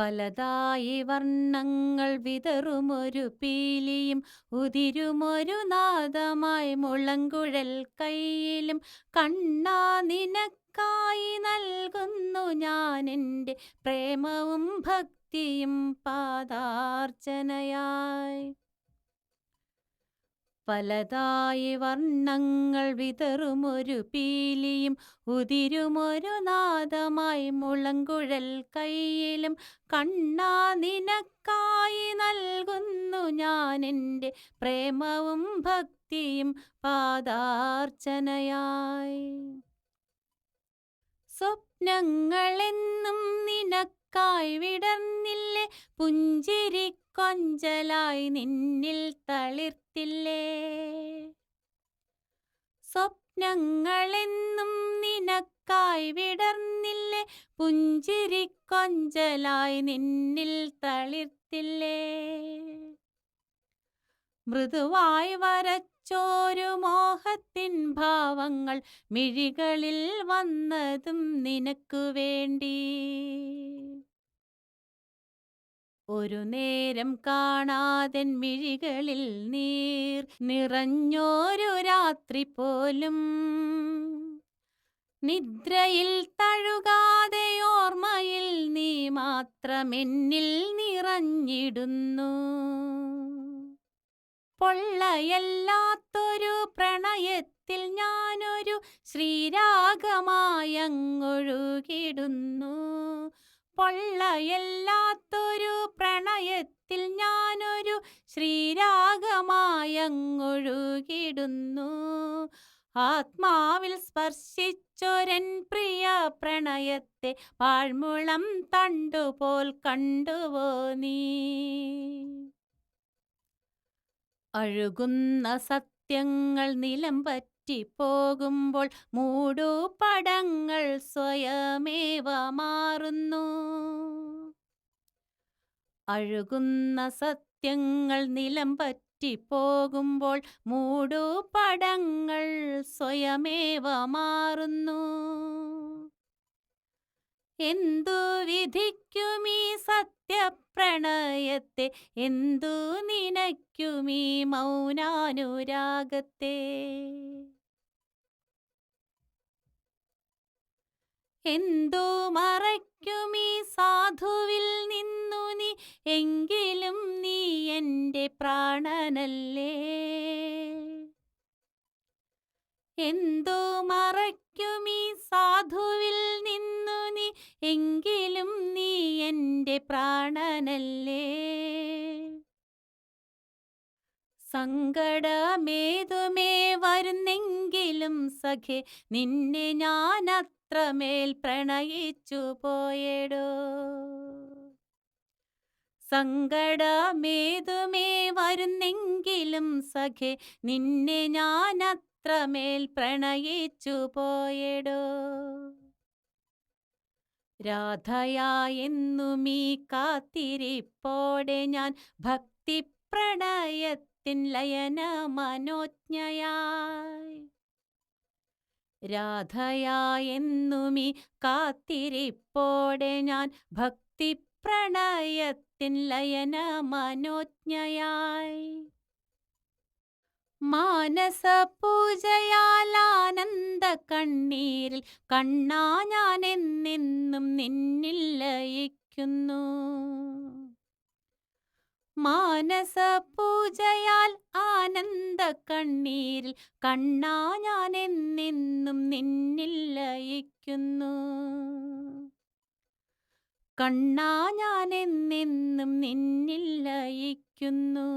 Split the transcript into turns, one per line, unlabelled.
പലതായി വർണങ്ങൾ വിതറുമൊരു പീലിയും ഉതിരുമൊരു നാദമായി മുളങ്കുഴൽ കയ്യിലും. കണ്ണാ നിനക്കായി നൽകുന്നു എന്റെ പ്രേമവും ഭക്തിയും പാദാർച്ചനയായി പലതായി വർണങ്ങൾ വിതറുമൊരു പീലിയും ഉതിരുമൊരു നാദമായി മുളങ്കുഴൽ കയ്യിലും കണ്ണാ നിനക്കായി നൽകുന്നു ഞാൻ എന്റെ പ്രേമവും ഭക്തിയും പാദാർച്ചനയായി. സ്വപ്നങ്ങളെന്നും നിനക്കായി വിടർന്നില്ലേ പുഞ്ചിരി കൊഞ്ചലായി നിന്നിൽ തളിർത്തില്ലേ? സ്വപ്നങ്ങളെന്നും നിനക്കായി വിടർന്നില്ലേ? പുഞ്ചിരി കൊഞ്ചലായി നിന്നിൽ തളിർത്തില്ലേ? മൃദുവായി വരച്ചോരു മോഹത്തിൻ ഭാവങ്ങൾ മിഴികളിൽ വന്നതും നിനക്കു വേണ്ടി. ഒരു നേരം കാണാതൻ മിഴികളിൽ നീർ നിറഞ്ഞോരു രാത്രി പോലും. നിദ്രയിൽ തഴുകാതെ ഓർമ്മയിൽ നീ മാത്രമെന്നിൽ നിറഞ്ഞിടുന്നു. പൊള്ളയല്ലാത്തൊരു പ്രണയത്തിൽ ഞാനൊരു ശ്രീരാഗമായങ്ങൊഴുകിടുന്നു. പൊള്ളയല്ലാത്തൊരു പ്രണയത്തിൽ ഞാനൊരു ശ്രീരാഗമായങ്ങൊഴുകിടുന്നു ആത്മാവിൽ സ്പർശിച്ചൊരൻ പ്രിയ പ്രണയത്തെ പാഴ്മുളം തണ്ടുപോൽ കണ്ടുവോ നീ? അഴുകുന്ന സത്യങ്ങൾ നിലം പറ്റി പോകുമ്പോൾ മൂടുപടങ്ങൾ സ്വയമേവ മാറുന്നു. അഴുകുന്ന സത്യങ്ങൾ നിലം പറ്റിപ്പോകുമ്പോൾ മൂടുപടങ്ങൾ സ്വയമേവ മാറുന്നു. എന്തു വിധിക്കുമീ സത്യപ്രണയത്തെ? എന്തു നിനയ്ക്കുമീ മൗനാനുരാഗത്തെ? എന്തു മറയ്ക്കുമീ സാധുവിൽ നിന്നു നീ? എങ്കിലും നീ എന്റെ പ്രാണനല്ലേ? മറയ്ക്കും മറയ്ക്കുമീ സാധുവിൽ നിന്നു നീ? എങ്കിലും നീ എന്റെ പ്രാണനല്ലേ? സങ്കടമേതുമേ വരുന്നെങ്കിലും സഖേ നിന്നെ ഞാൻ അത്രമേൽ പ്രണയിച്ചു പോയടോ. സങ്കടമേതുമേ വരുന്നെങ്കിലും സഖേ നിന്നെ ഞാൻ അത്രമേൽ പ്രണയിച്ചു പോയടോ. രാധയായെന്നുമീ കാത്തിരിപ്പോടെ ഞാൻ ഭക്തി പ്രണയത്തിൻ ലയന മനോജ്ഞയായി. രാധയായെന്നുമീ കാത്തിരിപ്പോടെ ഞാൻ ഭക്തി പ്രണയത്തിൻ ലയന മനോജ്ഞയായി മാനസ പൂജയാലാനന്ദ കണ്ണീരിൽ കണ്ണാ ഞാൻ എന്നെന്നും നിന്നിൽ ലയിക്കുന്നു. മാനസ പൂജയാൽ ആനന്ദ കണ്ണീരിൽ കണ്ണാ ഞാൻ എന്നെന്നും നിന്നിൽ ലയിക്കുന്നു. കണ്ണാ ഞാൻ എന്നെന്നും നിന്നിൽ ലയിക്കുന്നു.